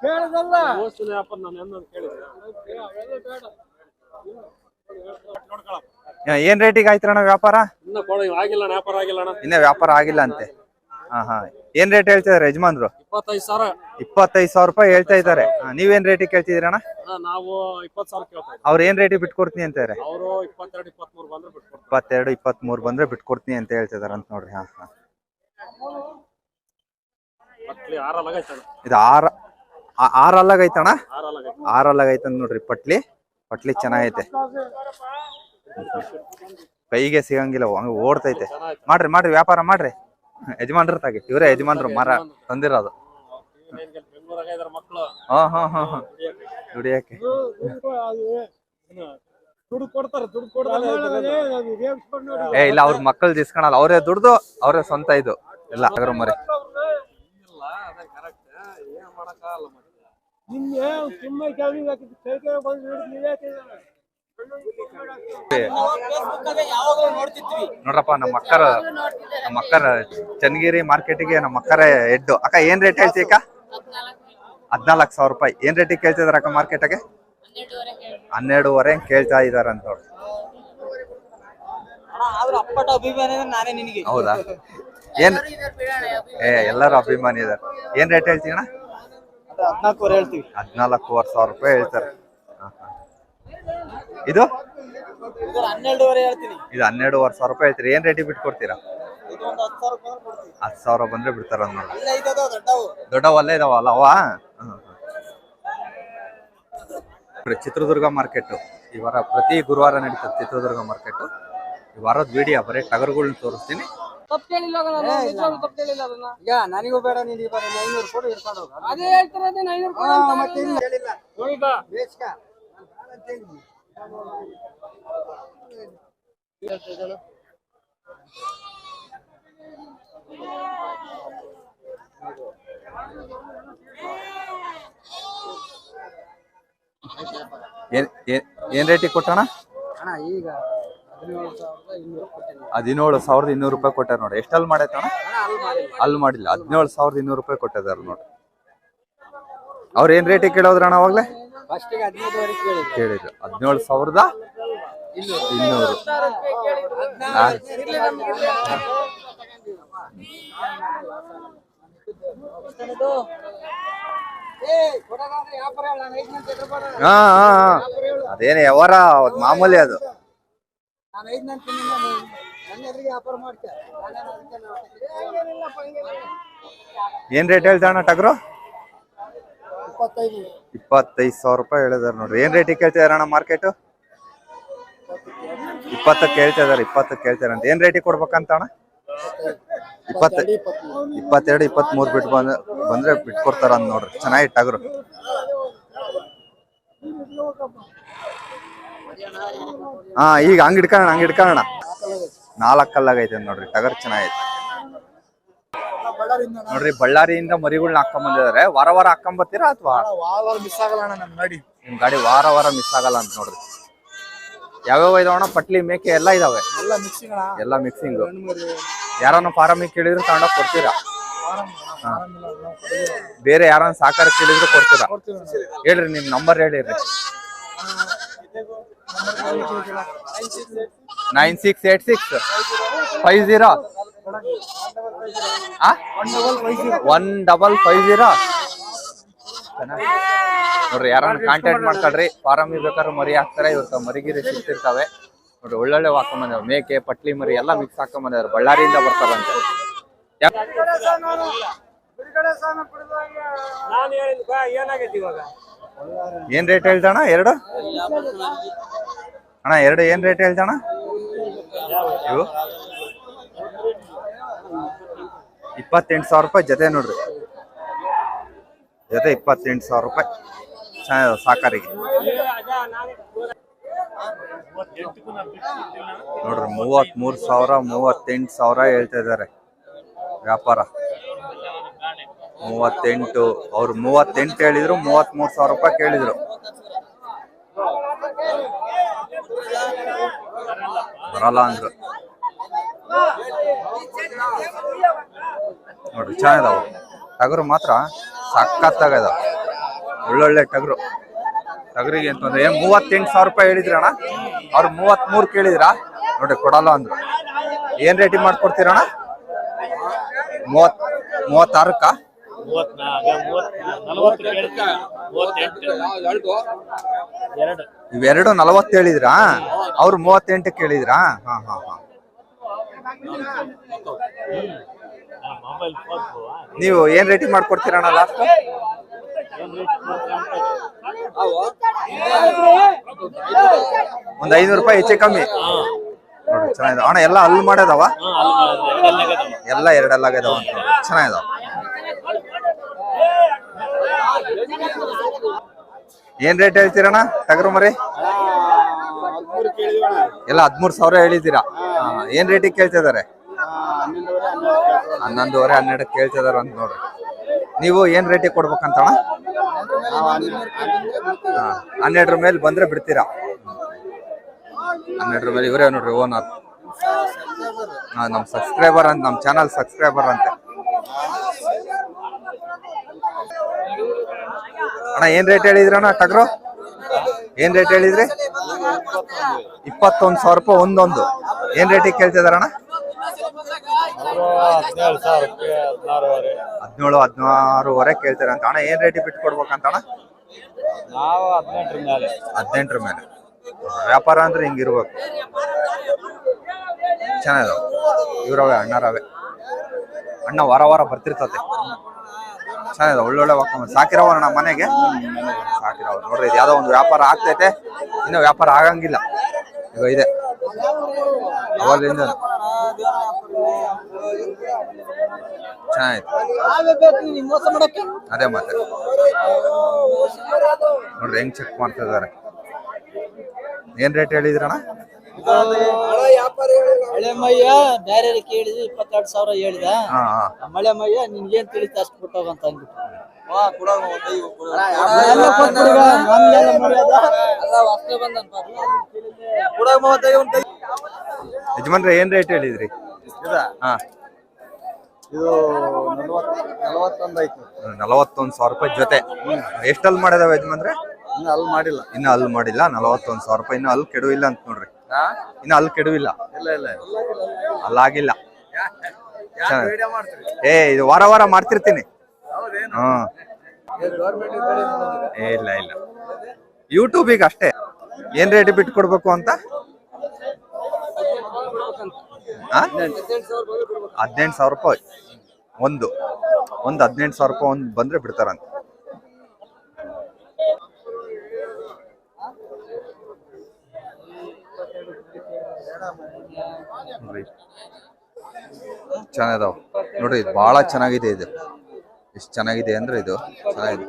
ಕೇಳದಲ್ಲ. ನಾನು ಕೇಳಿದ್ದೆ. ಏನ್ ರೇಟಿಗೆ ಆಯ್ತಣ್ಣ ವ್ಯಾಪಾರ? ಇನ್ನ ಕೊಡ ಆಗಿಲ್ಲ ಅಣ್ಣ, ವ್ಯಾಪಾರ ಆಗಿಲ್ಲ ಅಣ್ಣ. ಇನ್ನೇ ವ್ಯಾಪಾರ ಆಗಿಲ್ಲ ಅಂತೆ. ಹಾ ಹಾ. ಏನ್ ರೇಟ್ ಹೇಳ್ತಿದಾರೆ ಯಜಮಾನ್ರು? ಇಪ್ಪತ್ತೈದು ಸಾವಿರ. ಇಪ್ಪತ್ತೈದು ಸಾವಿರ ರೂಪಾಯಿ ಹೇಳ್ತಾ ಇದ್ದಾರೆ. ಹಾ, ನೀವೇನ್ ರೇಟಿಗೆ ಕೇಳ್ತಿದ್ದೀರಣ್ಣ ಅಣ್ಣ, ನಾವು ಇಪ್ಪತ್ತು ಸಾವಿರ ಕೇಳ್ತಾ ಇದ್ದೀವಿ. ಅವ್ರ ಏನ್ ರೇಟಿಗೆ ಬಿಟ್ಕೊಡ್ತೀನಿ ಅಂತಾರೆ ಅವರು ಇಪ್ಪತ್ತೆರಡು ಇಪ್ಪತ್ಮೂರು ಬಂದ್ರೆ ಬಿಟ್ಕೊಡ್ತಾರೆ. ಇಪ್ಪತ್ತೆರಡು ಇಪ್ಪತ್ಮೂರು ಬಂದ್ರೆ ಬಿಟ್ಕೊಡ್ತೀನಿ ಅಂತ ಹೇಳ್ತಿದಾರೆ ಅಂತ ನೋಡ್ರಿ. ಹಾ ಹಾ. ಇದು ಆರ ಆರ್ ಆರಲ್ಲಾಗೈತಣ್ಣ? ಆರಲ್ಲಾಗೈತೆ. ಐತ ನೋಡ್ರಿ ಪಟ್ಲಿ. ಪಟ್ಲಿ ಚೆನ್ನಾಗೈತೆ. ಕೈಗೆ ಸಿಗಂಗಿಲ್ಲ ಹಂಗ ಓಡ್ತೈತೆ. ಮಾಡ್ರಿ ಮಾಡ್ರಿ ವ್ಯಾಪಾರ ಮಾಡ್ರಿ. ಯಜಮಾನ್ರ ತಾಗಿ ಇವರೇ ಯಜಮಾನ್ರು ಮರ ತಂದಿರೋದು. ಹಾ ಹಾ ಹಾ ಹಾ. ದುಡಿಯಕ್ಕೆ. ದುಡ್ಡು ಕೊಡ್ತಾರೆ ದುಡ್ಡು ಕೊಡ್ತಾರೆ. ಏ ಇಲ್ಲ ಅವ್ರ ಮಕ್ಕಳು ದಿಸ್ಕೊಳಲ್ಲ ಅವರೇ ದುಡ್ದು ಅವರೇ ಸ್ವಂತ ಇದು. ಎಲ್ಲ ಅದ್ರ ಮರಿ ಇಲ್ಲ ಅದೇ ಕರೆಕ್ಟ್ ಏನ್ ಮಾಡಕ್ಕಾಗಲ್ಲ ಮತ್ತೆ ನಿನ್ನೆ ಸುಮ್ಮನೆ ಕೆಳಗೆ ಹಾಕಿದ್ದು. ಕೈ ಕೈ ಬಂದು ಹಿಡಿದು ನೀವೇ ಹಾಕಿದ್ದೀರ. ನೋಡ್ರಪ್ಪ ನಮ್ಮ ಅಕ್ಕರ ನಮ್ಮ ಅಕ್ಕರ ಚನ್ನಗಿರಿ ಮಾರ್ಕೆಟಿಗೆ ನಮ್ಮ ಅಕ್ಕರ ಎಡ್ಡು ಅಕ್ಕ ಏನ್ ರೇಟ್ ಹೇಳ್ತಿ ಅಕ್ಕ? ಹದ್ನಾಲ್ಕು ಸಾವಿರ ರೂಪಾಯಿ. ಏನ್ ರೇಟಿಗೆ ಕೇಳ್ತಿದಾರ ಅಕ್ಕ ಮಾರ್ಕೆಟ್ಗೆ? ಹನ್ನೆರಡುವರೆ ಕೇಳ್ತಾ ಇದಾರ ಅಂತ ನೋಡಿ. ಆದ್ರೂ ಅಪ್ಪಟ ಅಭಿಮಾನ ನಾನೇ ನಿನಗೆ. ಹೌದಾ? ಏನ್? ಏ ಎಲ್ಲರೂ ಅಭಿಮಾನಿ ಇದಾರೆ. ಏನ್ ರೇಟ್ ಹೇಳ್ತಿ ಅಣ್ಣ? ಹದ್ನಾಲ್ಕೂವರೆ ಹೇಳ್ತೀವಿ. ಹದ್ನಾಲ್ಕೂವರೆ ಸಾವಿರ ರೂಪಾಯಿ ಹೇಳ್ತಾರೆ. ಇದು? ಹನ್ನೆರಡುವರೆ ಹೇಳ್ತೀನಿ. ಇದು ಹನ್ನೆರಡುವರೆ ಸಾವಿರ ರೂಪಾಯಿ ಹೇಳ್ತೀರಿ. ಏನ್ ರೇಟಿಗೆ ಬಿಟ್ಕೊಡ್ತೀರಾ? ಕೊಡ್ತೀರಾ ಹತ್ತು ಸಾವಿರ ಬಂದ್ರೆ ಬಿಡ್ತಾರ ದೊಡ್ಡವಲ್ಲೇ ಇದಾವಲ್ಲ ಅವ ಚಿತ್ರದುರ್ಗ ಮಾರ್ಕೆಟ್ ಈ ವಾರ ಪ್ರತಿ ಗುರುವಾರ ನಡೀತದೆ ಚಿತ್ರದುರ್ಗ ಮಾರ್ಕೆಟ್ ಈ ವಾರದ ವಿಡಿಯೋ ಬರೀ ಟಗರುಗಳನ್ನ ತೋರಿಸ್ತೀನಿ. ತಪ್ಪು ಅದನ್ನ. ಈಗ ನನಗೂ ಬೇಡ ನೀನು ಬರ ಐನೂರು ಕೊಡು ಇಟ್ಕೊಂಡು ಹೋಗು ಅದೇ ಐನೂರು ಮತ್ತೆ ಇಲ್ಲ ಹೇಳಿಲ್ಲ. ಬೇಸ್ಕ. ಏನ್ ಏನ್- ಏನ್ ರೇಟಿಗೆ ಕೊಟ್ಟಣ? ಅಣ್ಣ ಈಗ ಹದಿನೇಳು ಸಾವಿರದ ಇನ್ನೂರು ರೂಪಾಯಿ ಕೊಟ್ಟಾರ ನೋಡಿ. ಎಷ್ಟಲ್ಲಿ ಮಾಡೈತ ಅಲ್ಲಿ ಮಾಡಿಲ್ಲ. ಹದಿನೇಳು ಸಾವಿರದ ಇನ್ನೂರು ರೂಪಾಯಿ ಕೊಟ್ಟಿದ್ದಾರೆ ನೋಡಿ. ಅವ್ರ ಏನ್ ರೇಟಿಗೆ ಕೇಳೋದ್ರಣ ಅವಾಗ್ಲೇ? ಕೇಳಿದ್ರು. ಹದಿನೇಳು ಸಾವಿರದ ಇನ್ನೂರು. ಹಾ ಹಾ. ಅದೇನು ಅವತ್ತು ಮಾಮೂಲಿ ಅದು. ನಾನು ಐದು ಮಂದಿ ನನ್ನ ಎದುರಿಗೆ ವ್ಯಾಪಾರ ಮಾಡ್ತೇನೆ ನಾನೇನು ಅದಕ್ಕೆ ನಾವು- ಏನ್ ರೇಟ್ ಹೇಳ್ತಾಣ ಟಗರು? ಇಪ್ಪತ್ತೈದು. ಇಪ್ಪತ್ತೈದು ಸಾವಿರ ರೂಪಾಯಿ ಹೇಳಿದಾರೆ ನೋಡ್ರಿ. ಏನ್ ರೇಟಿಗೆ ಕೇಳ್ತಿದಾರಣ ಅಣ್ಣ ಮಾರ್ಕೆಟ್ ಇಪ್ಪತ್ತಕ್ಕೆ ಹೇಳ್ತಾ ಇದಾರೆ ಇಪ್ಪತ್ತಕ್ಕೆ ಕೇಳ್ತಾರೆ ಅಂತ. ಏನ್ ರೇಟಿಗೆ ಕೊಡ್ಬೇಕಂತ ಅಣ್ಣ? ಇಪ್ಪತ್ತ ಇಪ್ಪತ್ತೆರಡು ಇಪ್ಪತ್ಮೂರು ಬಿಟ್ಟು ಬಂದ ಬಂದ್ರೆ ಬಿಟ್ಕೊಡ್ತಾರ ಅಂತ ನೋಡ್ರಿ. ಚೆನ್ನಾಗಿ ಟಗರು. ಹಾ ಈಗ ಹಂಗ್ ಇಡ್ಕೋಣ ಹಂಗ ಇಡ್ಕೋಣ ನಾಲ್ಕು ಕಲ್ಲಾಗೈತೆ ನೋಡ್ರಿ ಟಗರ್ ಚೆನ್ನಾಗೈತೆ. ನೋಡ್ರಿ ಬಳ್ಳಾರಿಯಿಂದ ಮರಿಗಳನ್ನ ಹಾಕೊಂಡ್ ಬಂದಿದ್ದಾರೆ ವಾರ ವಾರ ಹಾಕೊಂಡ್ ಬರ್ತೀರಾ ಅಥವಾ? ಮಿಸ್ ಆಗಲ್ಲ ನಮ್ಮ ಗಾಡಿ. ನಿಮ್ ಗಾಡಿ ವಾರ ವಾರ ಮಿಸ್ ಆಗಲ್ಲ ಅಂತ ನೋಡ್ರಿ. ಯಾವ್ಯಾವ ಇದಾವಣ ಪಟ್ಲಿ ಮೇಕೆ ಎಲ್ಲ ಇದಾವೆ? ಎಲ್ಲ ಮಿಕ್ಸಿಂಗ್ ಯಾರನ್ನ ಫಾರಮಿಗೆ ಕೇಳಿದ್ರು ತಗೊಂಡ ಕೊಡ್ತೀರಾ? ಬೇರೆ ಯಾರನ್ನ ಸಾಕಾರ ಕೇಳಿದ್ರು ಕೊಡ್ತೀರಾ? ಹೇಳ್ರಿ ನಿಮ್ ನಂಬರ್ ಹೇಳಿರಿ. Nine six eight six five zero. One double five zero. ನೋಡ್ರಿ, ಯಾರನ್ನ ಕಾಂಟ್ಯಾಕ್ಟ್ ಮಾಡ್ಕೊಳ್ರಿ. ಫಾರಮ್ ಬೇಕಾದ್ರೆ ಮರಿ ಹಾಕ್ತಾರೆ, ಇವ್ರ ಮರಿಗಿರಿ ಸಿಗ್ತಿರ್ತಾವೆ. ನೋಡ್ರಿ, ಒಳ್ಳೊಳ್ಳೆ ಹಾಕೊಂಡ್ ಬಂದವ್ರು ಮೇಕೆ, ಪಟ್ಲಿ ಮರಿ ಎಲ್ಲ ಮಿಕ್ಸ್ ಹಾಕೊಂಡ್ ಬಂದವ್ರು ಬಳ್ಳಾರಿಯಿಂದ ಬರ್ತಾರಂತೆ. ನಾನು ಏನಾಗೈತಿ ಇವಾಗ? ಏನ್ ರೇಟ್ ಹೇಳ್ದಣ್ಣ? ಎರಡು? ಅಣ್ಣ, ಎರಡು ಏನ್ ರೇಟ್ ಹೇಳ್ದಣ್ಣ? ಇವು? ಇಪ್ಪತ್ತೆಂಟು ಸಾವಿರ ರೂಪಾಯಿ ಜೊತೆ ನೋಡ್ರಿ. ಜೊತೆ ಇಪ್ಪತ್ತೆಂಟು ಸಾವಿರ ರೂಪಾಯಿ. ಚೆನ್ನಾಗಿದೆ ಸಾಕಾರಿಗೆ. ನೋಡ್ರಿ ಮೂವತ್ತ್ ಮೂರು ಸಾವಿರ, ಮೂವತ್ತೆಂಟು ಸಾವಿರ ಹೇಳ್ತಾ ಇದ್ದಾರೆ ವ್ಯಾಪಾರ. ಮೂವತ್ತೆಂಟು, ಅವ್ರು ಮೂವತ್ತೆಂಟು ಹೇಳಿದ್ರು ಮೂವತ್ತ್ ಮೂರು ಸಾವಿರ ರೂಪಾಯಿ ಕೇಳಿದ್ರು. ಬರಲ್ಲ ಅಂದ್ರು. ನೋಡ್ರಿ, ಚೆನ್ನಾಗಿದಾವ. ಟಗರು ಮಾತ್ರ ಸಖತ್ತಾಗದ ಒಳ್ಳೊಳ್ಳೆ ಟಗರು. ಟಗರಿಗೆ ಅಂತಂದ್ರೆ ಏನ್ ಮೂವತ್ತೆಂಟು ಸಾವಿರ ರೂಪಾಯಿ ಹೇಳಿದ್ರಣ್ಣ ಅವ್ರು ಮೂವತ್ಮೂರು ಕೇಳಿದ್ರ? ನೋಡ್ರಿ, ಕೊಡಲ್ಲ ಅಂದ್ರು. ಏನ್ ರೇಟಿಂಗ್ ಮಾಡ್ಕೊಡ್ತೀರಣ್ಣ? ಮೂವತ್ ಮೂವತ್ತಾರಕ್ಕ? ಇವೆರಡು ನಲವತ್ತು ಹೇಳಿದ್ರಾ? ಅವ್ರು ಮೂವತ್ತೆಂಟು ಕೇಳಿದ್ರಾ? ಹಾ ಹಾ ಹಾ. ನೀವು ಏನ್ ರೇಟಿಂಗ್ ಮಾಡ್ಕೊಡ್ತೀರಣ್ಣ ಲಾಸ್ಟ್ ಒಂದ್ ಐನೂರು ರೂಪಾಯಿ ಹೆಚ್ಚೆ ಕಮ್ಮಿ. ನೋಡ್ರಿ ಚೆನ್ನಾಗಿದೆ. ಅಣ್ಣ ಎಲ್ಲ ಅಲ್ಲಿ ಮಾಡ್ಯದವ ಎಲ್ಲ ಎರಡಲ್ಲಾಗದವ ಅಂತ. ನೋಡ್ರಿ ಚೆನ್ನಾಗಿದಾವ ಏನ್ ರೇಟ್ ಹೇಳ್ತೀರಣ್ಣ? ಟಗರು ಮರಿ? ಎಲ್ಲ ಹದ್ಮೂರ್ ಸಾವಿರ ಹೇಳಿದ್ದೀರಾ? ಏನ್ ರೇಟಿಗೆ ಕೇಳ್ತಿದಾರೆ ಹನ್ನೊಂದುವರೆ ಹನ್ನೆರಡು ಹನ್ನೊಂದುವರೆ ಹನ್ನೆರಡು ಕೇಳ್ತಿದಾರ ಅಂತ ನೋಡ್ರಿ. ನೀವು ಏನ್ ರೇಟಿಗೆ ಕೊಡ್ಬೇಕಂತಣ್ಣ? ಹನ್ನೆರಡರ ಮೇಲೆ ಬಂದ್ರೆ ಬಿಡ್ತೀರಾ? ಹನ್ನೆರಡರ ಮೇಲೆ ಇವರೇ ನೋಡ್ರಿ, ಓನರ್. ನಮ್ ಸಬ್ಸ್ಕ್ರೈಬರ್ ಅಂತ, ನಮ್ ಚಾನಲ್ ಸಬ್ಸ್ಕ್ರೈಬರ್ ಅಂತೆ. ಅಣ್ಣ ಏನ್ ರೇಟ್ ಹೇಳಿದ್ರಣ್ಣ ಟಗ್ರು? ಏನ್ ರೇಟ್ ಹೇಳಿದ್ರಿ? ಇಪ್ಪತ್ತೊಂದ್ ಸಾವಿರ ರೂಪಾಯಿ ಒಂದೊಂದು. ಏನ್ ರೇಟಿಗೆ ಕೇಳ್ತಿದಾರಣ್ಣ ಹದಿನೇಳು ಸಾವಿರಕ್ಕೆ ಹದಿನಾರುವರೆ. ಹದಿನೇಳು ಹದಿನಾರುವರೆ ಕೇಳ್ತಾರೆ ಅಂತ. ಅಣ್ಣ ಏನ್ ರೇಟಿಗೆ ಬಿಟ್ಟು ಕೊಡ್ಬೇಕಂತ ಅಣ್ಣ? ನಾವು ಹದಿನೆಂಟರ ಮೇಲೆ. ಹದಿನೆಂಟರ ಮೇಲೆ. ವ್ಯಾಪಾರ ಅಂದ್ರೆ ಹಿಂಗಿರ್ಬೇಕು ಚೆನ್ನಾಗಿದಾವೆ. ಇವ್ರವೇ ಅಣ್ಣರವೇ. ಅಣ್ಣ ವಾರ ವಾರ ಬರ್ತಿರ್ತತೆ. ಚೆನ್ನಾಗಿದೆ ಒಳ್ಳೊಳ್ಳೆ ವಾಕ ಸಾಕಿರವ ಅಣ್ಣ ಮನೆಗೆ. ಸಾಕಿರವ ನೋಡ್ರಿ, ಇದು ಯಾವ್ದೋ ಒಂದು ವ್ಯಾಪಾರ ಆಗ್ತೈತೆ. ಇನ್ನು ವ್ಯಾಪಾರ ಆಗಂಗಿಲ್ಲ. ಈಗ ಇದೆ. ಅವಾಗಿಂದ ಅದೇ ಮತ್ತೆ ನೋಡ್ರಿ, ಹೆಂಗ್ ಚೆಕ್ ಮಾಡ್ತಾ ಇದಾರೆ ಏನ್ ರೇಟ್ ಹೇಳಿದ್ರಣ್ಣ? ಹಳೆ ಮಯ್ಯ ಬೇರೆ ಕೇಳಿದ್ವಿ ಇಪ್ಪತ್ತೆರಡು ಸಾವಿರ ಹೇಳಿದ. ಮಳೆಮಯ್ಯ ಹಾ ಮಳೆ ಮಯ್ಯ ನಿನ್ಗೇನ್ ತಿಳಿತ ಅಷ್ಟು ಅಂದ್ಬಿಟ್ಟು. ಕೊಟ್ಬಿಡುಗ, ನಮ್ದೆಲ್ಲ ಮರ್ಯಾದ. ಯಜಮಾನ್ರೆ ಏನ್ ರೇಟ್ ಹೇಳಿದ್ರಿ? ಹಾ. ಇದು ನಲವತ್ತು ನಲವತ್ತೊಂದು ಐತಿ. ನಲವತ್ತೊಂದ್ ಸಾವಿರ ರೂಪಾಯಿ ಜೊತೆ. ಎಷ್ಟಲ್ಲಿ ಮಾಡಿದಾವ ಯಜಮಾನ್ರೆ? ಇನ್ನು ಅಲ್ಲಿ ಮಾಡಿಲ್ಲ. ಇನ್ನು ಅಲ್ಲಿ ಮಾಡಿಲ್ಲ ನಲವತ್ತೊಂದ್ ಸಾವಿರ ರೂಪಾಯಿ. ಇನ್ನು ಅಲ್ಲಿ ಕೆಡುವಿಲ್ಲ ಅಂತ ನೋಡ್ರಿ. ಇನ್ನು ಅಲ್ಲಿ ಕೆಡುವಿಲ್ಲ. ಅಲ್ಲಾಗಿಲ್ಲ ಏ ಇದು ವಾರ ವಾರ ಮಾಡ್ತಿರ್ತೀನಿ. ಹ್ಮ್. ಏ ಇಲ್ಲ ಇಲ್ಲ. ಈಗ ಅಷ್ಟೇ. ಏನ್ ರೇಟ್ ಬಿಟ್ಟು ಕೊಡ್ಬೇಕು ಅಂತ? ಹದಿನೆಂಟು ಸಾವಿರ ರೂಪಾಯಿ. ಒಂದು. ಒಂದು ಹದಿನೆಂಟು ಸಾವಿರ ರೂಪಾಯಿ ಒಂದು ಬಂದ್ರೆ ಬಿಡ್ತಾರಂತ. ನೋಡ್ರಿ ಚೆನ್ನಾಗಿದಾವ ನೋಡ್ರಿ ಇದು ಬಹಳ ಚೆನ್ನಾಗಿದೆ ಇದು. ಎಷ್ಟು ಚೆನ್ನಾಗಿದೆ ಅಂದ್ರೆ ಇದು. ಚೆನ್ನಾಗಿದೆ.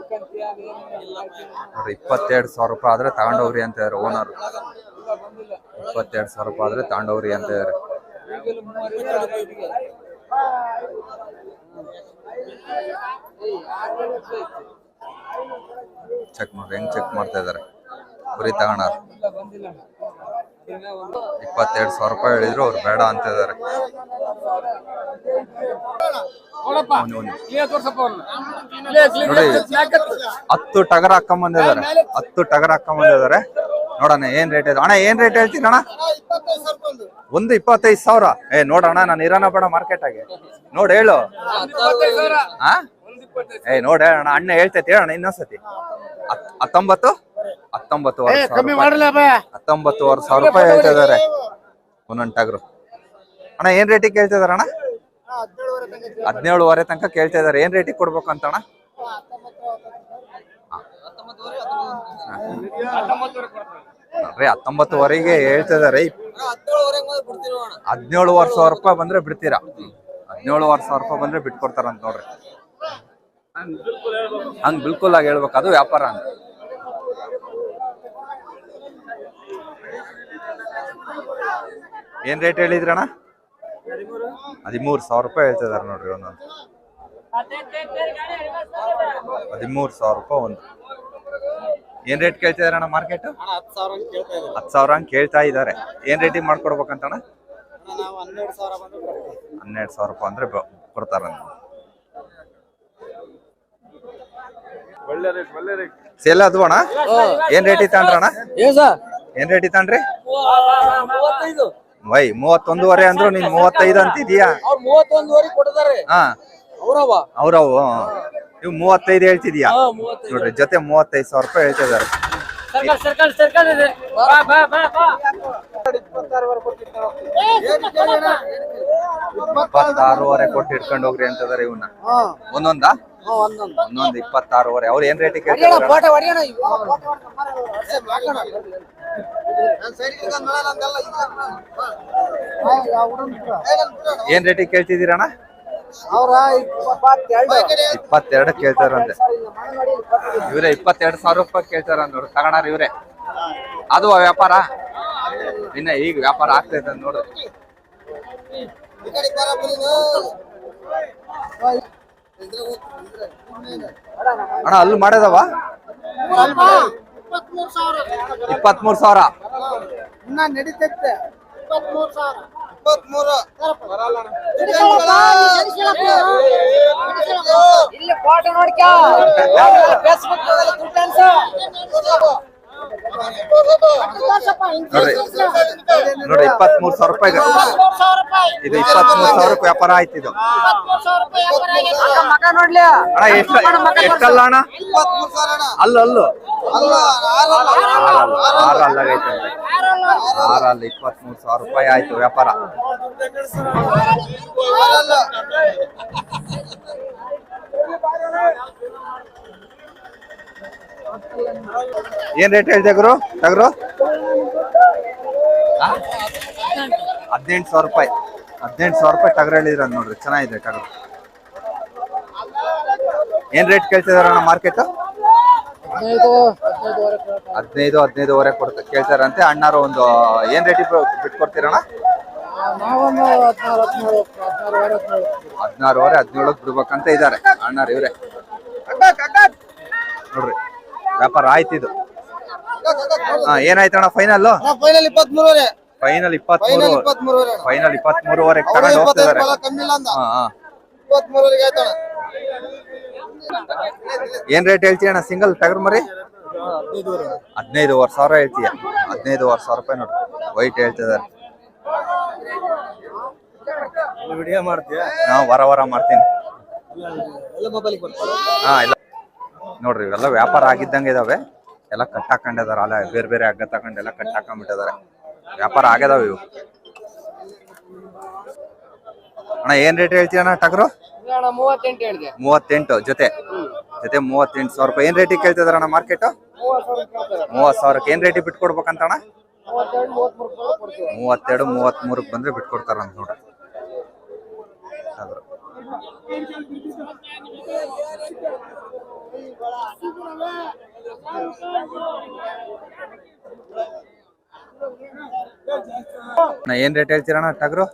ನೋಡ್ರಿ ಇಪ್ಪತ್ತೆರಡು ಸಾವಿರ ರೂಪಾಯಿ ಆದ್ರೆ ತಗೊಂಡೋಗ್ರಿ ಅಂತ ಇದಾರೆ ಓನರ್ ಇಪ್ಪತ್ತೆರಡು ಸಾವಿರ ರೂಪಾಯಿ ಆದ್ರೆ ತಗೊಂಡೋಗ್ರಿ ಅಂತ ಇದಾರೆ. ಚೆಕ್ ಮಾಡ್ರಿ ಹೆಂಗ್ ಚೆಕ್ ಮಾಡ್ತಾ ಇದಾರೆ? ಬರೀ ತಗೊಂಡಾರ ಇಪ್ಪತ್ತೆರಡು ಸಾವಿರ ರೂಪಾಯಿ ಹೇಳಿದ್ರು ಅವ್ರು ಬೇಡ ಅಂತ ಇದಾರೆ. ನೋಡಿ ಹತ್ತು ಟಗರ ಹಾಕೊಂಬಂದಿದ್ದಾರೆ ಹತ್ತು ಟಗರ ಹಾಕೊಂಬಂದಿದ್ದಾರೆ ನೋಡೋಣ ಏನ್ ರೇಟ್ ಇದೆ ಅಣ್ಣ ಏನ್ ರೇಟ್ ಹೇಳ್ತೀರಣ್ಣ ಒಂದು ಇಪ್ಪತ್ತೈದು ಸಾವಿರ ಏ ನೋಡೋಣ ನಾನು ಇರೋಣ ಬೇಡ ಮಾರ್ಕೆಟ್ ಆಗಿ ನೋಡ್ ಹೇಳು ಏ ನೋಡ ಅಣ್ಣ ಅಣ್ಣ ಹೇಳ್ತೈತಿ ಹೇಳಣ್ಣ ಇನ್ನೊಂದ್ಸತಿ ಹತ್- ಹತ್ತೊಂಬತ್ತು ಹತ್ತೊಂಬತ್ತುವರೆ ಸಾವಿರ ರೂಪಾಯಿ. ಹತ್ತೊಂಬತ್ತುವರೆ ಸಾವಿರ ರೂಪಾಯಿ ಹೇಳ್ತಾ ಇದಾರೆ ಒಂದೊಂದು ಟಗರು ಅಣ್ಣ ಏನ್ ರೇಟಿಗೆ ಕೇಳ್ತಾ ಇದಾರೆ ಅಣ್ಣ? ಹದಿನೇಳುವರೆ ತನಕ ಕೇಳ್ತಾ ಇದಾರೆ ಏನ್ ರೇಟಿಗೆ ಕೊಡ್ಬೇಕು ಅಂತ ಅಣ್ಣ? ರೀ ಹತ್ತೊಂಬತ್ತುವರೆಗೆ ಹೇಳ್ತಾ ಇದಾರೆ ಹದಿನೇಳುವರೆ ಸಾವಿರ ರೂಪಾಯಿ ಬಂದ್ರೆ ಬಿಡ್ತೀರಾ? ಹದಿನೇಳುವರೆ ಸಾವಿರ ರೂಪಾಯಿ ಬಂದ್ರೆ ಬಿಟ್ಕೊಡ್ತಾರಂತ ನೋಡ್ರಿ. ಹಂಗ್ ಬಿಲ್ಕುಲ್ ಆಗಿ ಹೇಳ್ಬೇಕು. ಅದು ವ್ಯಾಪಾರ ಅಂತ. ಏನ್ ರೇಟ್ ಹೇಳಿದ್ರಣ್ಣ? ಹದಿಮೂರು ಸಾವಿರ ರೂಪಾಯಿ ಹೇಳ್ತಿದಾರೆ ನೋಡ್ರಿ ಒಂದೊಂದು. ಹದಿಮೂರು ಸಾವಿರ ರೂಪಾಯಿ ಒಂದು. ಏನ್ ರೇಟ್ ಕೇಳ್ತಿದಾರಣ್ಣ ಮಾರ್ಕೆಟ್ ಹತ್ತು ಸಾವಿರ ಇದ್ದಾರೆ. ಹಂಗ್ ಕೇಳ್ತಾ ಇದಾರೆ ಏನ್ ರೇಟಿಗೆ ಮಾಡ್ಕೊಡ್ಬೇಕಂತಣ್ಣ? ನಾವು ಹನ್ನೆರಡು ಸಾವಿರ ರೂಪಾಯಿ ಅಂದ್ರೆ ಬ- ಕೊಡ್ತಾರಂತ ಒಳ್ಳೆ ರೇಟ್ ಒಳ್ಳೆ ರೇಟ್ ಸೇಲ್ ಅದು ಅಣ್ಣ? ಏನ್ ರೇಟ್ ಇತ್ತಣ್ಣ ಅಣ್ಣ ಏನ್ ಸರ್ ಏನ್ ರೇಟ್ ಇತ್ತಣ್ರಿ ವೈ ಮೂವತ್ತೊಂದುವರೆ ಅಂದ್ರು ನೀನ್ ಮೂವತ್ತೈದು ಅಂತಿದ್ಯಾ? ಅವ್ರು ಮೂವತ್ತೊಂದುವರೆ ಕೊಡ್ತಾರೆ. ಹಾ. ಅವ್ರವ ಅವ್ರವು ನೀವು ಮೂವತ್ತೈದು ಹೇಳ್ತಿದ್ಯಾ? ಹಾ ಮೂವತ್ತೈದು. ನೋಡ್ರಿ ಜೊತೆ ಮೂವತ್ತೈದು ಸಾವಿರ ರೂಪಾಯಿ ಹೇಳ್ತಿದಾರೆ ಸರ್ಕಲ್ ಸರ್ಕಲ್ ಸರ್ಕಲ್ ಇದೆ. ಬಾ ಬಾ ಬಾ ಬಾ. ಇಪ್ಪತ್ತಾರೂವರೆ ಕೊಟ್ಟು ಇಟ್ಕೊಂಡು ಹೋಗ್ರಿ ಅಂತದಾರೆ ಇವನ್ನ ಒಂದೊಂದಾ? ಹಾ ಒಂದೊಂದು. ಒಂದೊಂದು ಇಪ್ಪತ್ತಾರೂವರೆ. ಅವ್ರು ಏನ್ ರೇಟ್ ಕೇಳ್ತಾರೆ ಏನ್ ರೇಟಿಗೆ ಕೇಳ್ತಿದ್ದೀರಣ್ಣ? ಅವ್ರ ಇಪ್ಪತ್ತೆರಡು ಕೇಳ್ತಾರಂತೆ. ಇವ್ರೆ ಇಪ್ಪತ್ತೆರಡು ಸಾವಿರ ರೂಪಾಯಿ ಕೇಳ್ತಾರ ನೋಡ್ರಿ ತಗೋಣಾರ ಇವ್ರೆ. ಅದು ವ್ಯಾಪಾರ? ಇನ್ನ ಈಗ ವ್ಯಾಪಾರ ಆಗ್ತೈತೆ ನೋಡ್ರಿ ಅಣ್ಣ, ಅಲ್ಲಿ ಮಾಡೋದವ? ಇಪ್ಪತ್ಮೂರು ಸಾವಿರ. ಇನ್ನ ನಡೀತೈತೆ. ಇಲ್ಲಿ ಫೋಟೋ ನೋಡ್ಕ್ಯಾ ಫೇಸ್ಬುಕ್ ದುಡ್ಡು ಅನ್ಸೋ. ನೋಡ್ರಿ ಇಪ್ಪತ್ ಮೂರ್ ಸಾವಿರ ರೂಪಾಯಿ ಇದು. ಇಪ್ಪತ್ಮೂರು ಸಾವಿರ ರೂಪಾಯಿ ವ್ಯಾಪಾರ ಆಯ್ತು ಇದು. ಅಣ್ಣ, ಎಷ್ಟು ಎಷ್ಟಲ್ಲ ಅಣ್ಣ? ಅಲ್ಲ, ಅಲ್ಲು. ಆರಲ್ಲ ಆರಲ್ಲ, ಇಪ್ಪತ್ಮೂರು ಸಾವಿರ ರೂಪಾಯಿ ಆಯ್ತು ವ್ಯಾಪಾರ. ಏನ್ ರೇಟ್ ಹೇಳ್ದೆ ಗುರು? ಟಗರು? ಹದಿನೆಂಟು ಸಾವಿರ ರೂಪಾಯಿ. ಹದಿನೆಂಟು ಸಾವಿರ ರೂಪಾಯಿ ಟಗರು ಹೇಳಿದ್ರ ನೋಡ್ರಿ, ಚೆನ್ನಾಗಿದೆ ಟಗರು. ಏನ್ ರೇಟ್ ಕೇಳ್ತಿದಾರ ಮಾರ್ಕೆಟ್ ಹದಿನೈದು, ಹದಿನೈದುವರೆ ಕೊಡ್ತ, ಕೇಳ್ತಾರಂತೆ. ಅಣ್ಣಾರು ಒಂದು, ಏನ್ ರೇಟಿಗೆ ಬಿಟ್ಕೊಡ್ತೀರಣ್ಣ? ಹದಿನಾರುವರೆ ಹದಿನೇಳಕ್ ಬಿಡ್ಬೇಕಂತ ಇದಾರೆ. ಅಣ್ಣಾರು, ಇವ್ರೆ. ನೋಡ್ರಿ. ವ್ಯಾಪಾರ ಆಯ್ತು ಇದು. ಹಾ ಏನಾಯ್ತಣ್ಣ ಫೈನಲ್ ಫೈನಲ್ ಇಪ್ಪತ್ಮೂರವರೆ. ಫೈನಲ್ ಫೈನಲ್ ಇಪ್ಪತ್ಮೂರು. ಫೈನಲ್ ಇಪ್ಪತ್ಮೂರುವರೆ ತಗೊಂಡು ಹೋಗ್ತಾ ಹೋಗ್ತಿದಾರೆ ಬಲ ಕಮ್ಮಿ ಇಲ್ಲ ಅಂದ. ಹಾ ಹಾ. ಏನ್ ರೇಟ್ ಹೇಳ್ತೀಯ ಅಣ್ಣ? ಸಿಂಗಲ್ ಟಗರ್ ಮರಿ? ಹದಿನೈದುವರೆ ಸಾವಿರ ಹೇಳ್ತೀಯ. ಹದಿನೈದುವರೆ ಸಾವಿರ ರೂಪಾಯಿ ನೋಡಿ. ವೈಟ್ ಹೇಳ್ತಿದಾರೆ ವಿಡಿಯೋ ಮಾಡ್ತೀಯ? ನಾವು ವರ ವರ ಮಾಡ್ತೀನಿ. ಎಲ್ಲ ಮೊಬೈಲಿಗೆ ಬರ್ತಾರೆ. ಹಾ ಇಲ್ಲ ನೋಡ್ರಿ ಇವೆಲ್ಲ ವ್ಯಾಪಾರ ಆಗಿದ್ದಂಗೆ ಇದಾವೆ. ಎಲ್ಲ ಕಟ್ ಹಾಕೊಂಡಿದಾರ ಅಲ್ಲ ಬೇರೆ ಬೇರೆ ಹಗ್ಗ ತಗೊಂಡು ಎಲ್ಲ ಕಟ್ ಹಾಕೊಂಡ್ಬಿಟ್ಟಿದಾರೆ ವ್ಯಾಪಾರ ಆಗ್ಯದಾವ ಇವು. ಅಣ್ಣ ಏನ್ ರೇಟ್ ಹೇಳ್ತೀಯ ಅಣ್ಣ ಟಗರು? ಮೂವತ್ತೆಂಟು ಜೊತೆ. ಜೊತೆ ಮೂವತ್ತೆಂಟು ಸಾವಿರ ರೂಪಾಯಿ ಏನ್ ರೇಟಿಗೆ ಕೇಳ್ತಿದಾರ ಅಣ್ಣ ಮಾರ್ಕೆಟ್ ಮೂವತ್ ಸಾವಿರಕ್ಕೆ ಏನ್ ರೇಟಿಗೆ ಬಿಟ್ಕೊಡ್ಬೇಕಂತ ಅಣ್ಣ? ಮೂವತ್ತೆರಡು ಮೂವತ್ಮೂರು ಮೂರಕ್ಕೆ ಬಂದ್ರೆ ಬಿಟ್ಕೊಡ್ತಾರ ಅಂತ ನೋಡ್ರಿ. ಟಗರು. ಏನ್ ರೇಟ್ ಹೇಳ್ತೀರಣ್ಣ ಟಗ್ರು?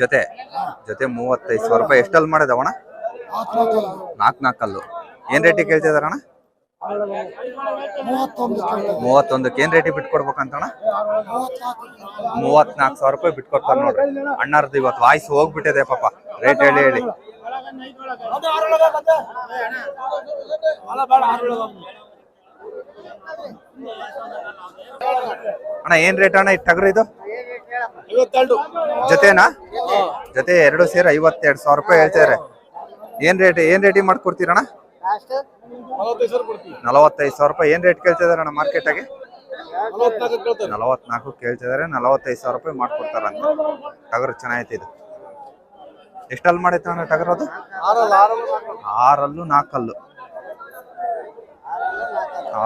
ಜೊತೆ? ಜೊತೆ ಮೂವತ್ತೈದು ಸಾವಿರ ರೂಪಾಯಿ. ಎಷ್ಟಲ್ಲಿ ಮಾಡಿದವಣ ನಾಲ್ಕು ನಾಲ್ಕಲ್ಲು. ಏನ್ ರೇಟಿಗೆ ಕೇಳ್ತಿದಾರಣ್ಣ? ಮೂವತ್ತೊಂದಕ್ಕೆ ಏನ್ ರೇಟಿಗೆ ಬಿಟ್ಕೊಡ್ಬೇಕಂತಣ್ಣ ಮೂವತ್ನಾಲ್ಕು ಸಾವಿರ ರೂಪಾಯಿ ಬಿಟ್ಕೊಡ್ತಾರೆ ನೋಡ್ರಿ. ಅಣ್ಣಾರ್ದು ಇವತ್ತು ವಾಯ್ಸ್ ಹೋಗ್ಬಿಟ್ಟಿದೆ ಪಾಪ. ರೇಟ್ ಹೇಳಿ ಹೇಳಿ. ಅಣ್ಣ, ಏನ್ ರೇಟ್ ಅಣ್ಣ ಇದು ಟಗರು ಇದು? ಜೊತೆನಾ? ಜೊತೆ ಎರಡು ಸೇರಿ ಐವತ್ತೆರಡು ಸಾವಿರ ರೂಪಾಯಿ ಹೇಳ್ತಾರೆ ಏನ್ ರೇಟ್ ಏನ್ ರೇಟಿಗೆ ಮಾಡ್ಕೊಡ್ತೀರಣ್ಣ? ನಲವತ್ತೈದು ಸಾವಿರ ರೂಪಾಯಿ. ಏನ್ ರೇಟ್ ಕೇಳ್ತಿದಾರೆ ಅಣ್ಣ ಮಾರ್ಕೆಟ್ ಆಗಿ? ನಲವತ್ನಾಲ್ಕು ಕೇಳ್ತಿದಾರೆ ನಲವತ್ತೈದು ಸಾವಿರ ರೂಪಾಯಿ ಮಾಡ್ಕೊಡ್ತಾರ ಟಗರು ಚೆನ್ನಾಗೈತಿದು ಎಷ್ಟಲ್ಲಿ ಮಾಡೈತೆ ಅಣ್ಣ ಟಗರ್ ಅದು? ಆರಲ್ಲು ನಾಲ್ಕಲ್ಲು.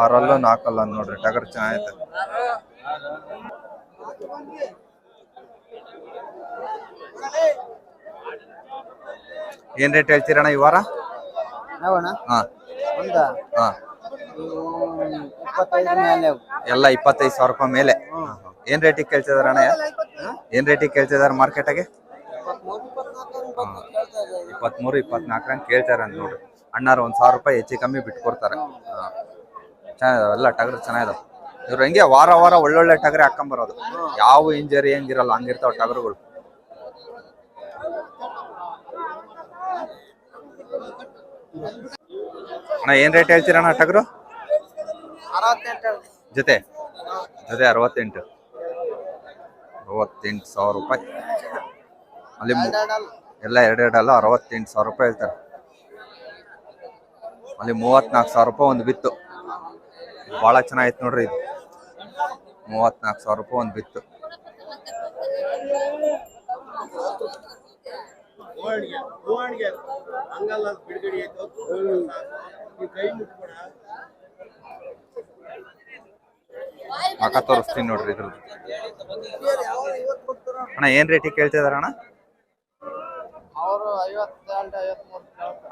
ಆರಲ್ಲೂ ನಾಲ್ಕಲ್ಲು. ನೋಡ್ರಿ ಟಗರ್ ಚೆನ್ನಾಗೈತೆ. ಏನ್ ರೇಟ್ ಹೇಳ್ತೀರಣ್ಣ ಈ ವಾರ? ಹಾ. ಒಂದ? ಹಾ. ಇಪ್ಪತ್ತೈದು ಮೇಲೆ ಅವು. ಎಲ್ಲ ಇಪ್ಪತ್ತೈದು ಸಾವಿರ ರೂಪಾಯಿ ಮೇಲೆ. ಏನ್ ರೇಟಿಗೆ ಕೇಳ್ತಿದಾರ ಅಣ್ಣ? ಏನ್ ರೇಟಿಗೆ ಕೇಳ್ತಿದಾರ ಮಾರ್ಕೆಟಾಗೆ ಇಪ್ಪತ್ಮೂರು ಇಪ್ಪತ್ನಾಲ್ಕರಂಗೆ ಕೇಳ್ತಾರೆ ಅಂತ ನೋಡ್ರಿ. ಅಣ್ಣಾರು ಒಂದ್ ಸಾವಿರ ರೂಪಾಯಿ ಹೆಚ್ಚು ಕಮ್ಮಿ ಬಿಟ್ಕೊಡ್ತಾರೆ. ಹಾ. ಚೆನ್ನಾಗಿದಾವೆ ಎಲ್ಲ ಟಗರು ಚೆನ್ನಾಗಿದಾವೆ. ಇವ್ರು ಹಂಗೆ ವಾರ ವಾರ ಒಳ್ಳೊಳ್ಳೆ ಟಗರೆ ಹಾಕೊಂಬರೋದು ಯಾವ ಇಂಜರಿ ಹೆಂಗಿರಲ್ಲ ಹಂಗಿರ್ತಾವ ಟಗರುಗಳು. ಅಣ್ಣ, ಏನ್ ರೇಟ್ ಹೇಳ್ತೀರಣ್ಣ ಟಗರು ಜೊತೆ? ಜೊತೆ ಅರವತ್ತೆಂಟು. ಅರವತ್ತೆಂಟು ಸಾವಿರ ರೂಪಾಯಿ. ಅಲ್ಲಿ ಎಲ್ಲ ಎರಡೆರಡಲ್ಲ ಅರವತ್ತೆಂಟು ಸಾವಿರ ರೂಪಾಯಿ ಹೇಳ್ತಾರೆ. ಅಲ್ಲಿ ಮೂವತ್ನಾಲ್ಕು ಸಾವಿರ ರೂಪಾಯಿ ಒಂದು ಬಿತ್ತು. ಭಾಳ ಚೆನ್ನಾಗಿತ್ತು ನೋಡ್ರಿ ಇದು. ಮೂವತ್ನಾಲ್ಕು ಸಾವಿರ ರೂಪಾಯಿ ಒಂದು ಬಿತ್ತು. ಹಂಗಲ್ಲ ಬಿಡುಗಡೆ ಆಯ್ತು. ಈ ಕೈ ಮುಟ್ಬೇಡ. ಅಕ್ಕ ತೋರಿಸ್ತೀನಿ ನೋಡ್ರಿ ಇದ್ರದ್ದು. ಅಣ್ಣ ಏನ್ ರೇಟಿಗೆ ಕೇಳ್ತಿದಾರ ಅಣ್ಣ? ಅವರು ಐವತ್ತೆರಡು ಐವತ್ಮೂರು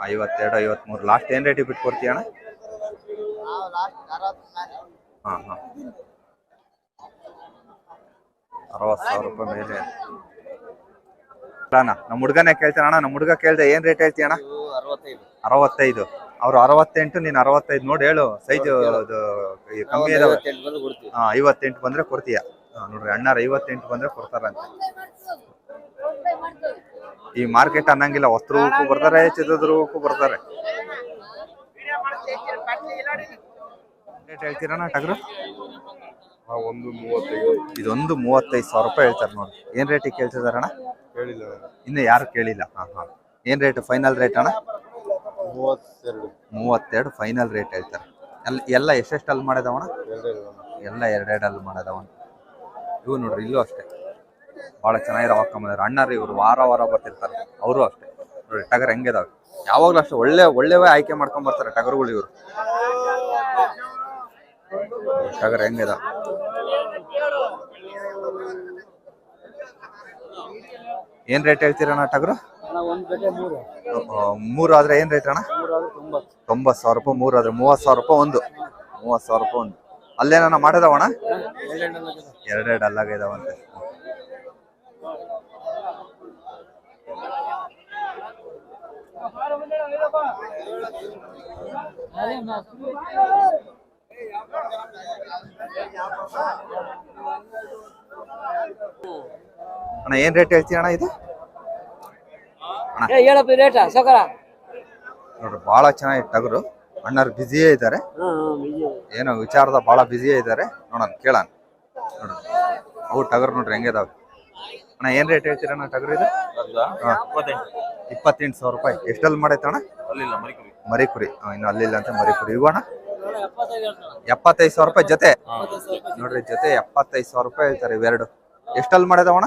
ಐವತ್ತೆರಡು ಐವತ್ಮೂರು. ಲಾಸ್ಟ್ ಏನ್ ರೇಟಿಗೆ ಬಿಟ್ಕೊಡ್ತೀಯ ಅಣ್ಣ? ಹಾ. ಅರವತ್ತು ಸಾವಿರ ರೂಪಾಯಿ ಮೇಲೆ. ಅಣ್ಣ ನಮ್ಮ ಹುಡುಗನೇ ಕೇಳ್ತಾನ ಅಣ್ಣ ನಮ್ಮ ಹುಡುಗ ಕೇಳ್ದೆ ಏನ್ ರೇಟ್ ಹೇಳ್ತೀಯ ಅಣ್ಣ? ಅರವತ್ತೈದು. ಅವ್ರು ಅರವತ್ತೆಂಟು ನೀನ್ ಅರವತ್ತೈದು ನೋಡಿ ಹೇಳು. ಸೈಜ್ ಕಮ್ಮಿ ಇದಾವೆ. ಹಾ ಐವತ್ತೆಂಟು ಬಂದ್ರೆ ಕೊಡ್ತೀಯ? ನೋಡ್ರಿ ಅಣ್ಣಾರ ಐವತ್ತೆಂಟು ಬಂದ್ರೆ ಕೊಡ್ತಾರಂತೆ. ಈ ಮಾರ್ಕೆಟ್ ಅನ್ನಂಗಿಲ್ಲ ವಸ್ತ್ರಕ್ಕೂ ಬರ್ತಾರೆ ಚಿತ್ರದುರ್ಗಕ್ಕೂ ಬರ್ತಾರೆ. ರೇಟ್ ಹೇಳ್ತೀರಣ್ಣ ಟಗರು? ಒಂದು ಮೂವತ್ತೈದು. ಇದೊಂದು ಮೂವತ್ತೈದು ಸಾವಿರ ರೂಪಾಯಿ ಹೇಳ್ತಾರೆ ನೋಡಿ ಏನ್ ರೇಟಿಗೆ ಕೇಳ್ತಿದಾರಣ್ಣ ಹೇಳಿಲ್ಲ ಇನ್ನು ಯಾರು ಕೇಳಿಲ್ಲ? ಹಾ ಹಾ. ಏನ್ ರೇಟ್ ಫೈನಲ್ ರೇಟ್ ಅಣ್ಣ? ಮೂವತ್ತೆರಡು. ಮೂವತ್ತೆರಡು ಫೈನಲ್ ರೇಟ್ ಹೇಳ್ತಾರೆ. ಎಲ್ಲ ಎಲ್ಲ ಎಷ್ಟೆಷ್ಟಲ್ಲಿ ಮಾಡಿದವಣ ಎಲ್ಲ ಎರಡೆರಡಲ್ಲಿ ಮಾಡಿದವಣ ಇವು ನೋಡ್ರಿ ಇಲ್ಲೂ ಅಷ್ಟೇ. ಭಾಳ ಚೆನ್ನಾಗಿರೋ ಹಾಕೊಂಬಂದಾರೆ ಅಣ್ಣರು ಇವರು ವಾರ ವಾರ ಬರ್ತಿರ್ತಾರೆ. ಅವರು ಅಷ್ಟೇ. ನೋಡಿ ಟಗರ್ ಹೆಂಗಿದಾವೆ. ಯಾವಾಗಲೂ ಅಷ್ಟೇ. ಒಳ್ಳೆ ಒಳ್ಳೆವೇ ಆಯ್ಕೆ ಮಾಡ್ಕೊಂಡ್ ಬರ್ತಾರೆ ಟಗರ್ಗಳು ಇವರು. ಟಗರ್ ಹೆಂಗಿದಾವೆ? ಏನ್ ರೇಟ್ ಹೇಳ್ತೀರಣ್ಣ ಟಗರು? ಮೂರು. ಆದ್ರೆ ಏನ್ ರೇಟ್ ಅಣ್ಣ? ತೊಂಬತ್ ತೊಂಬತ್ತು. ಸಾವಿರ ರೂಪಾಯಿ ಮೂರು ಆದ್ರೆ ಮೂವತ್ತು ಸಾವಿರ ರೂಪಾಯಿ ಒಂದು. ಮೂವತ್ತು ಸಾವಿರ ರೂಪಾಯಿ ಒಂದು. ಅಲ್ಲೇನ ಮಾಡಿದವಣ ಎರಡೆರಡು ಅಲ್ಲಾಗ ಇದಾವಂತೆ ಅಣ್ಣ ಏನ್ ರೇಟ್ ಹೇಳ್ತೀನಿ ಅಣ್ಣ ಇದು? ಹೇಳಪ್ಪ ರೇಟ ಸೌಕರ ನೋಡ್ರಿ ಬಹಳ ಚೆನ್ನಾಗಿ ಟಗರು. ಅಣ್ಣರು ಬ್ಯುಸಿಯೇ ಇದ್ದಾರೆ. ಏನೋ ವಿಚಾರದ ಬಹಳ ಬ್ಯುಸಿಯೇ ಇದ್ದಾರೆ. ನೋಡೋಣ ಕೇಳೋಣ. ನೋಡ್ರಿ ಅವು ಟಗರ್ ನೋಡ್ರಿ ಹೆಂಗಿದಾವೆ ಅಣ್ಣ ಏನ್ ರೇಟ್ ಹೇಳ್ತೀರ ಅಣ್ಣ ಟಗರ್ ಇದು. ಇಪ್ಪತ್ತೆಂಟು. ಸಾವಿರ ರೂಪಾಯಿ. ಎಷ್ಟಲ್ಲಿ ಮಾಡೈತೆ ಅಣ್ಣ? ಮರಿಕುರಿ. ಇನ್ನು ಅಲ್ಲಿಲ್ಲ ಅಂತ ಮರಿಕುರಿ. ಇವು ಅಣ್ಣ. ಎಪ್ಪತ್ತೈದು ಸಾವಿರ ರೂಪಾಯಿ ಜೊತೆ. ನೋಡ್ರಿ ಜೊತೆ ಎಪ್ಪತ್ತೈದು ಸಾವಿರ ರೂಪಾಯಿ ಹೇಳ್ತಾರೆ ಇವೆರಡು. ಎಷ್ಟಲ್ಲಿ ಮಾಡಿದವಣ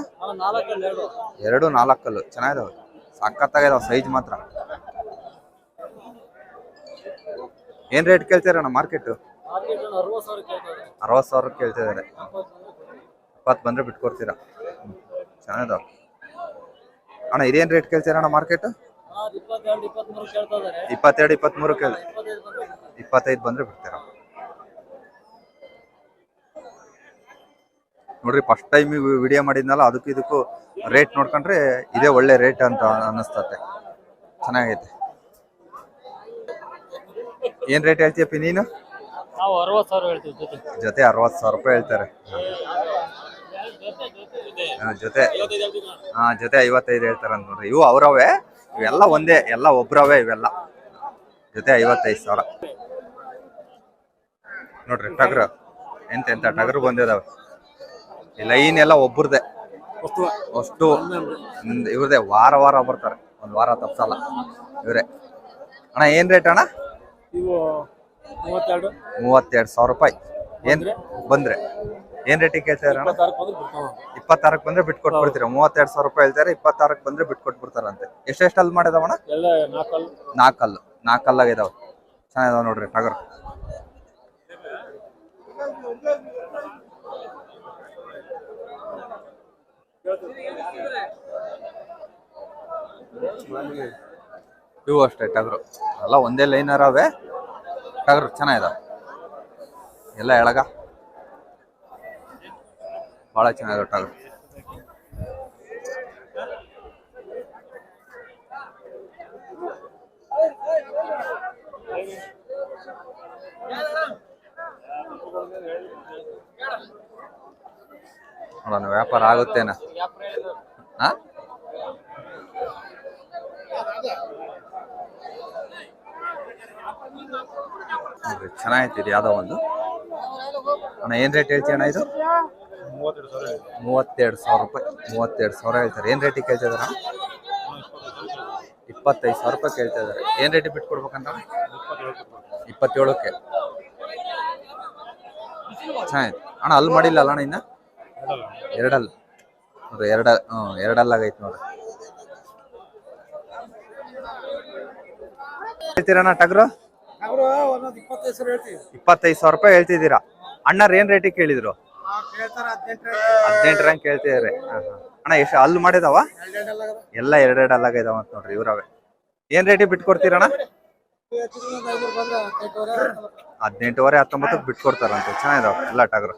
ಎರಡು. ನಾಲ್ಕಲ್ಲು. ಚೆನ್ನಾಗಿದಾವೆ. ಸಖತ್ತಾಗಿದಾವೆ ಸೈಜ್ ಮಾತ್ರ. ಏನ್ ರೇಟ್ ಕೇಳ್ತೀರಣ್ಣ ಮಾರ್ಕೆಟ್ ಅರವತ್ ಸಾವಿರ ಕೇಳ್ತಿದ್ದಾರೆ ಇಪ್ಪತ್ತು ಬಂದ್ರೆ ಬಿಟ್ಕೊಡ್ತೀರಾ? ಚೆನ್ನಾಗಿದಾವ ಚೆನ್ನಾಗಿದಾವೆ. ಅಣ್ಣ ಇದೇನ್ ರೇಟ್ ಕೇಳ್ತೀರಣ್ಣ ಮಾರ್ಕೆಟ್ ಇಪ್ಪತ್ತೆರಡು ಇಪ್ಪತ್ಮೂರು ಕೇಳಿ. ಇಪ್ಪತ್ತೈದು ಬಂದ್ರೆ ಬಿಡ್ತೀರಾ? ನೋಡ್ರಿ ಫಸ್ಟ್ ಟೈಮ್ ವಿಡಿಯೋ ಮಾಡಿದ್ನಲ್ಲ ಅದಕ್ಕೂ ಇದಕ್ಕೂ ರೇಟ್ ನೋಡ್ಕೊಂಡ್ರೆ ಇದೇ ಒಳ್ಳೆ ರೇಟ್ ಅಂತ ಅನ್ನಿಸ್ತತೆ ಚೆನ್ನಾಗೈತೆ. ಏನ್ ರೇಟ್ ಹೇಳ್ತೀಯಪ್ಪ ನೀನು? ಜೊತೆ. ಅರವತ್ತು ಸಾವಿರ ರೂಪಾಯಿ ಹೇಳ್ತಾರೆ. ಜೊತೆ. ಹಾ ಜೊತೆ ಐವತ್ತೈದು ಹೇಳ್ತಾರೆ ಅಂತ ನೋಡ್ರಿ. ಇವು ಅವರವೇ ಇವೆಲ್ಲ ಒಂದೇ ಎಲ್ಲ ಒಬ್ರವೇ ಇವೆಲ್ಲ. ಜೊತೆ ಐವತ್ತೈದು ಸಾವಿರ. ನೋಡ್ರಿ ಟಗರು. ಎಂತ ಎಂತ ಟಗರು ಬಂದಿದಾವೆ. ಲೈನ್ ಎಲ್ಲ ಒಬ್ರದೇ. ಅಷ್ಟು ಇವ್ರದೆ ವಾರ ವಾರ ಬರ್ತಾರೆ. ಒಂದ್ ವಾರ ತಪ್ಸಲ್ಲ. ಇವ್ರೆ. ಅಣ್ಣ ಏನ್ ರೇಟ್ ಅಣ್ಣ? ಮೂವತ್ತೆರಡ್. ಸಾವಿರ ರೂಪಾಯಿ. ಏನ್? ಬಂದ್ರೆ? ಏನ್ ರೇಟಿಗೆ ಕೇಳ್ತಾರೆ ಅಣ್ಣ? ಇಪ್ಪತ್ತಾರಕ್ಕೆ ಬಂದ್ರೆ ಬಿಟ್ಕೊಟ್ ಬಿಡ್ತೀರ? ಮೂವತ್ತೆರಡು ಸಾವಿರ ರೂಪಾಯಿ ಹೇಳ್ತಾರೆ ಇಪ್ಪತ್ತಾರಕ್ಕೆ ಬಂದ್ರೆ ಬಿಟ್ಕೊಟ್ಬಿಡ್ತಾರಂತೆ ಎಷ್ಟೆಷ್ಟು ಅಲ್ಲಿ ಮಾಡಿದವಣ ಎಲ್ಲ ನಾಲ್ಕಲ್ಲಿ ನಾಲ್ಕಲ್ಲು ನಾಲ್ಕಲ್ಲಾಗ ಇದಾವೆ. ಚೆನ್ನಾಗಿದಾವೆ ನೋಡ್ರಿ ಟಗರ್. ಇವು ಅಷ್ಟೇ, ಟಗರು. ಎಲ್ಲ ಒಂದೇ ಲೈನರ್ ಅವೇ. ಟಗರು ಚೆನ್ನಾಗಿದಾವೆ ಎಲ್ಲ ಎಳಗ. ಭಾಳ ಚೆನ್ನಾಗಿದೆ ಟಗರು. ವ್ಯಾಪಾರ ಆಗುತ್ತೇನ ಹಾ ನೋಡ್ರಿ ಚೆನ್ನಾಗೈತಿ ಇದು ಯಾವ್ದೋ ಒಂದು. ಅಣ್ಣ, ಏನ್ ರೇಟ್ ಹೇಳ್ತೀಯ ಅಣ್ಣ ಇದು? ಮೂವತ್ತೆರಡು ಸಾವಿರ ರೂಪಾಯಿ, ಮೂವತ್ತೆರಡು ಸಾವಿರ ಹೇಳ್ತಾರೆ. ಏನ್ ರೇಟಿಗೆ ಕೇಳ್ತಿದಾರ ಇಪ್ಪತ್ತೈದು ಸಾವಿರ ರೂಪಾಯಿ ಕೇಳ್ತಾ ಇದಾರೆ ಏನ್ ರೇಟಿಗೆ ಬಿಟ್ಕೊಡ್ಬೇಕಂತ? ಇಪ್ಪತ್ತೇಳಕ್ಕೆ. ಚೆನ್ನಾಗಿತ್ತು. ಅಣ್ಣ, ಅಲ್ಲಿ ಮಾಡಿಲ್ಲ ಅಲ್ಲ ಅಣ್ಣ ಇನ್ನ? ಎರಡಲ್ಲ. ನೋಡ್ರಿ, ಎರಡ, ಹ್ಞೂ, ಎರಡಲ್ಲಾಗೈತೆ ನೋಡ್ರಿ. ಹೇಳ್ತೀರಣ್ಣ ಟಗ್ರು? ಅವರು ಒಂದೊಂದು ಇಪ್ಪತ್ತೈದು ಸಾವಿರ ಹೇಳ್ತೀವಿ ಇಪ್ಪತ್ತೈದು ಸಾವಿರ ರೂಪಾಯಿ ಹೇಳ್ತಿದ್ದೀರಾ? ಅಣ್ಣರ್ ಏನ್ ರೇಟಿಗೆ ಕೇಳಿದ್ರು? ಕೇಳ್ತಾರ ಹದಿನೆಂಟು ಹದಿನೆಂಟರಂಗ್ ಕೇಳ್ತಿದಾರೆ. ಅಣ್ಣ ಎಷ್ಟು ಅಲ್ಲಿ ಮಾಡಿದಾವ? ಎಲ್ಲ ಎರಡೆರಡು ಅಲ್ಲಾಗ ಇದಾವ ಅಂತ ನೋಡ್ರಿ ಇವ್ರವೆ. ಏನ್ ರೇಟಿಗೆ ಬಿಟ್ಕೊಡ್ತೀರಣ್ಣ ಹದಿನೆಂಟುವರೆ ಹದಿನೆಂಟುವರೆ ಹತ್ತೊಂಬತ್ತಕ್ಕೆ ಬಿಟ್ಕೊಡ್ತಾರಂತೆ. ಚೆನ್ನಾಗಿದಾವ ಎಲ್ಲ ಟಗರು